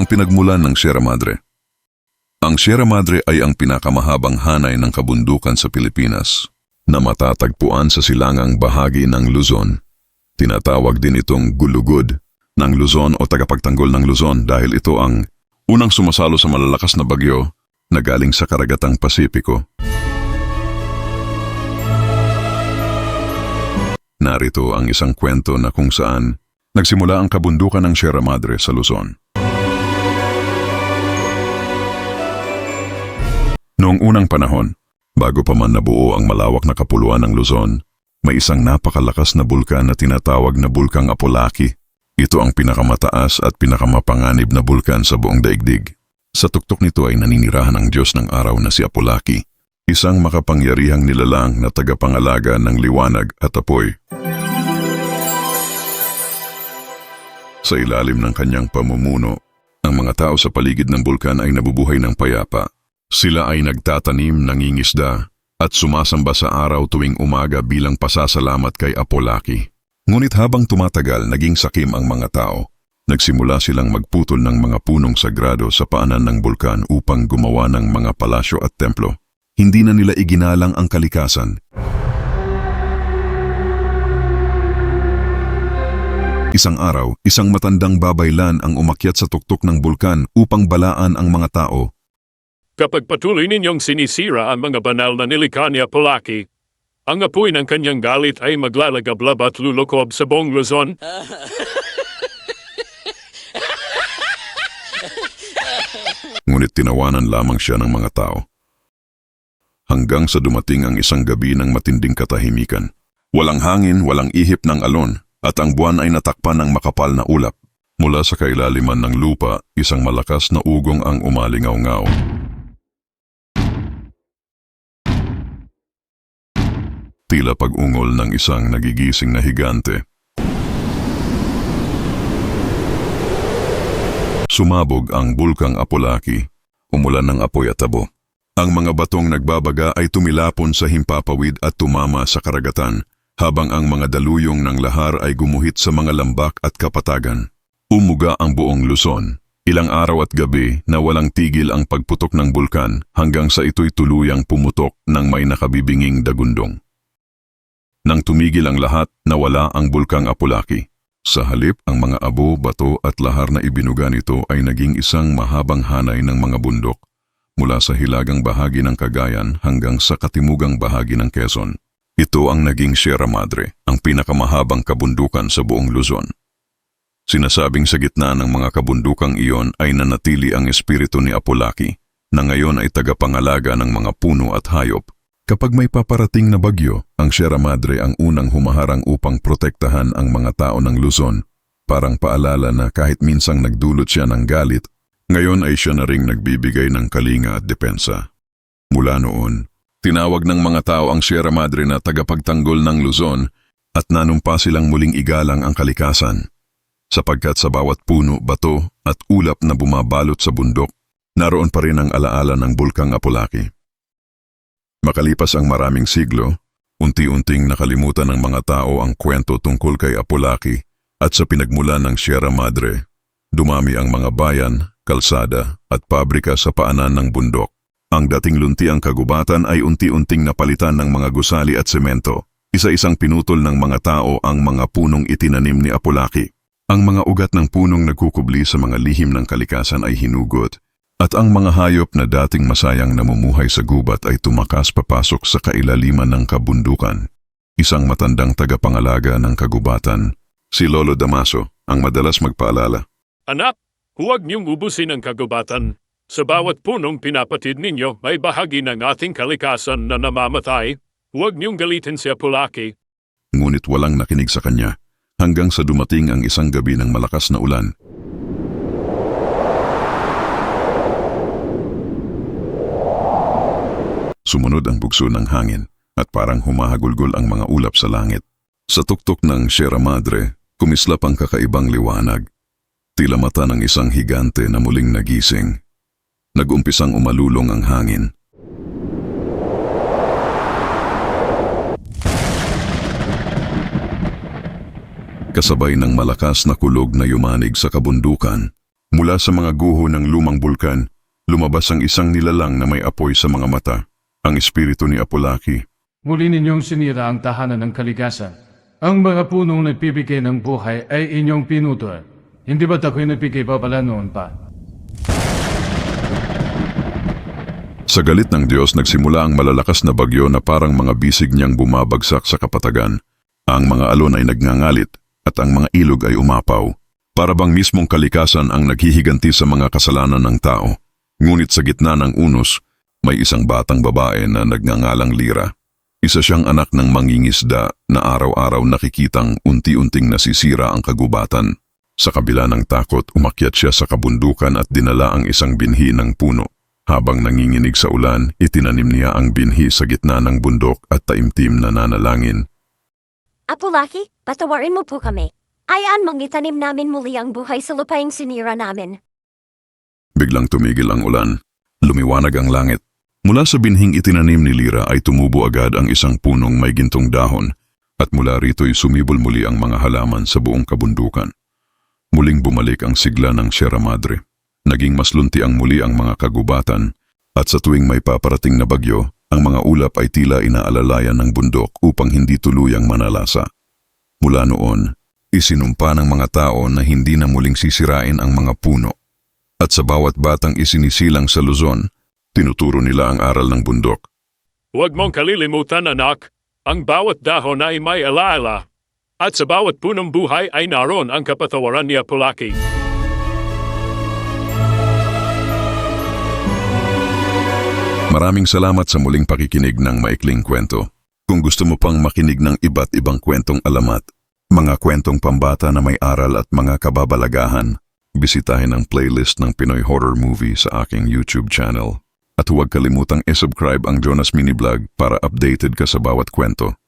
ang pinagmulan ng Sierra Madre. Ang Sierra Madre ay ang pinakamahabang hanay ng kabundukan sa Pilipinas na matatagpuan sa silangang bahagi ng Luzon. Tinatawag din itong gulugod ng Luzon o tagapagtanggol ng Luzon dahil ito ang unang sumasalo sa malalakas na bagyo na galing sa karagatang Pasipiko. Narito ang isang kwento na kung saan nagsimula ang kabundukan ng Sierra Madre sa Luzon. Noong unang panahon, bago pa man nabuo ang malawak na kapuluan ng Luzon, may isang napakalakas na bulkan na tinatawag na Bulkang Apolaki. Ito ang pinakamataas at pinakamapanganib na bulkan sa buong daigdig. Sa tuktok nito ay naninirahan ang Diyos ng araw na si Apolaki, isang makapangyarihang nilalang na tagapangalaga ng liwanag at apoy. Sa ilalim ng kanyang pamumuno, ang mga tao sa paligid ng bulkan ay nabubuhay ng payapa. Sila ay nagtatanim, nangingisda, at sumasamba sa araw tuwing umaga bilang pasasalamat kay Apolaki. Ngunit habang tumatagal, naging sakim ang mga tao. Nagsimula silang magputol ng mga punong sagrado sa paanan ng bulkan upang gumawa ng mga palasyo at templo. Hindi na nila iginalang ang kalikasan. Isang araw, isang matandang babaylan ang umakyat sa tuktok ng bulkan upang balaan ang mga tao Kapag patuloy ninyong sinisira ang mga banal na nilikha ni Apolaki, ang apoy ng kanyang galit ay maglalagablab at lulukob sa buong Luzon. ngunit tinawanan lamang siya ng mga tao. Hanggang sa dumating ang isang gabi ng matinding katahimikan. Walang hangin, walang ihip ng alon, at ang buwan ay natakpan ng makapal na ulap. Mula sa kailaliman ng lupa, isang malakas na ugong ang umalingaw-ngaw. Tila pag-ungol ng isang nagigising na higante. Sumabog ang bulkang Apolaki, umulan ng apoy at tabo. Ang mga batong nagbabaga ay tumilapon sa himpapawid at tumama sa karagatan, habang ang mga daluyong ng lahar ay gumuhit sa mga lambak at kapatagan. Umuga ang buong Luzon. Ilang araw at gabi na walang tigil ang pagputok ng bulkan hanggang sa ito'y tuluyang pumutok ng may nakabibinging dagundong. Nang tumigil ang lahat, nawala ang bulkang Apolaki. Sa halip, ang mga abo, bato at lahar na ibinuga nito ay naging isang mahabang hanay ng mga bundok mula sa hilagang bahagi ng Cagayan hanggang sa katimugang bahagi ng Quezon. Ito ang naging Sierra Madre, ang pinakamahabang kabundukan sa buong Luzon. Sinasabing sa gitna ng mga kabundukang iyon ay nanatili ang espiritu ni Apolaki, na ngayon ay tagapangalaga ng mga puno at hayop Kapag may paparating na bagyo, ang Sierra Madre ang unang humaharang upang protektahan ang mga tao ng Luzon, parang paalala na kahit minsang nagdulot siya ng galit, ngayon ay siya na ring nagbibigay ng kalinga at depensa. Mula noon, tinawag ng mga tao ang Sierra Madre na tagapagtanggol ng Luzon at nanumpa silang muling igalang ang kalikasan. Sapagkat sa bawat puno, bato at ulap na bumabalot sa bundok, naroon pa rin ang alaala ng Bulkang Apolaki. Makalipas ang maraming siglo, unti-unting nakalimutan ng mga tao ang kwento tungkol kay Apolaki at sa pinagmulan ng Sierra Madre. Dumami ang mga bayan, kalsada at pabrika sa paanan ng bundok. Ang dating luntiang kagubatan ay unti-unting napalitan ng mga gusali at semento. Isa-isang pinutol ng mga tao ang mga punong itinanim ni Apolaki. Ang mga ugat ng punong nagkukubli sa mga lihim ng kalikasan ay hinugot at ang mga hayop na dating masayang namumuhay sa gubat ay tumakas papasok sa kailaliman ng kabundukan. Isang matandang tagapangalaga ng kagubatan, si Lolo Damaso, ang madalas magpaalala. Anak, huwag niyong ubusin ang kagubatan. Sa bawat punong pinapatid ninyo, may bahagi ng ating kalikasan na namamatay. Huwag niyong galitin si Apolaki. Ngunit walang nakinig sa kanya hanggang sa dumating ang isang gabi ng malakas na ulan. Sumunod ang bugso ng hangin at parang humahagulgol ang mga ulap sa langit. Sa tuktok ng Sierra Madre, kumislap ang kakaibang liwanag. Tila mata ng isang higante na muling nagising. Nag-umpisang umalulong ang hangin. Kasabay ng malakas na kulog na yumanig sa kabundukan, Mula sa mga guho ng lumang bulkan, lumabas ang isang nilalang na may apoy sa mga mata, ang espiritu ni Apolaki. Muli ninyong sinira ang tahanan ng kalikasan. Ang mga punong nagbibigay ng buhay ay inyong pinutol. Hindi ba't ako'y nagbigay babala noon pa? Sa galit ng Diyos nagsimula ang malalakas na bagyo na parang mga bisig niyang bumabagsak sa kapatagan. Ang mga alon ay nagngangalit at ang mga ilog ay umapaw. Para bang mismong kalikasan ang naghihiganti sa mga kasalanan ng tao. Ngunit sa gitna ng unos, may isang batang babae na nagngangalang Lira. Isa siyang anak ng mangingisda na araw-araw nakikitang unti-unting nasisira ang kagubatan. Sa kabila ng takot, umakyat siya sa kabundukan at dinala ang isang binhi ng puno. Habang nanginginig sa ulan, itinanim niya ang binhi sa gitna ng bundok at taimtim na nanalangin. Apulaki, patawarin mo po kami. Ayaan mong itanim namin muli ang buhay sa lupaing sinira namin. Biglang tumigil ang ulan. Lumiwanag ang langit. Mula sa binhing itinanim ni Lira ay tumubo agad ang isang punong may gintong dahon at mula rito'y sumibol muli ang mga halaman sa buong kabundukan. Muling bumalik ang sigla ng Sierra Madre. Naging mas lunti ang muli ang mga kagubatan at sa tuwing may paparating na bagyo, ang mga ulap ay tila inaalalayan ng bundok upang hindi tuluyang manalasa. Mula noon, isinumpa ng mga tao na hindi na muling sisirain ang mga puno. At sa bawat batang isinisilang sa Luzon, tinuturo nila ang aral ng bundok. Huwag mong kalilimutan anak, ang bawat dahon ay may alaala. At sa bawat punong buhay ay naroon ang kapatawaran ni Apulaki. Maraming salamat sa muling pakikinig ng Maikling Kwento. Kung gusto mo pang makinig ng iba't ibang kwentong alamat, mga kwentong pambata na may aral at mga kababalagahan, bisitahin ang playlist ng Pinoy Horror Movie sa aking YouTube channel. At huwag kalimutang isubscribe ang Jonas Mini Vlog para updated ka sa bawat kwento.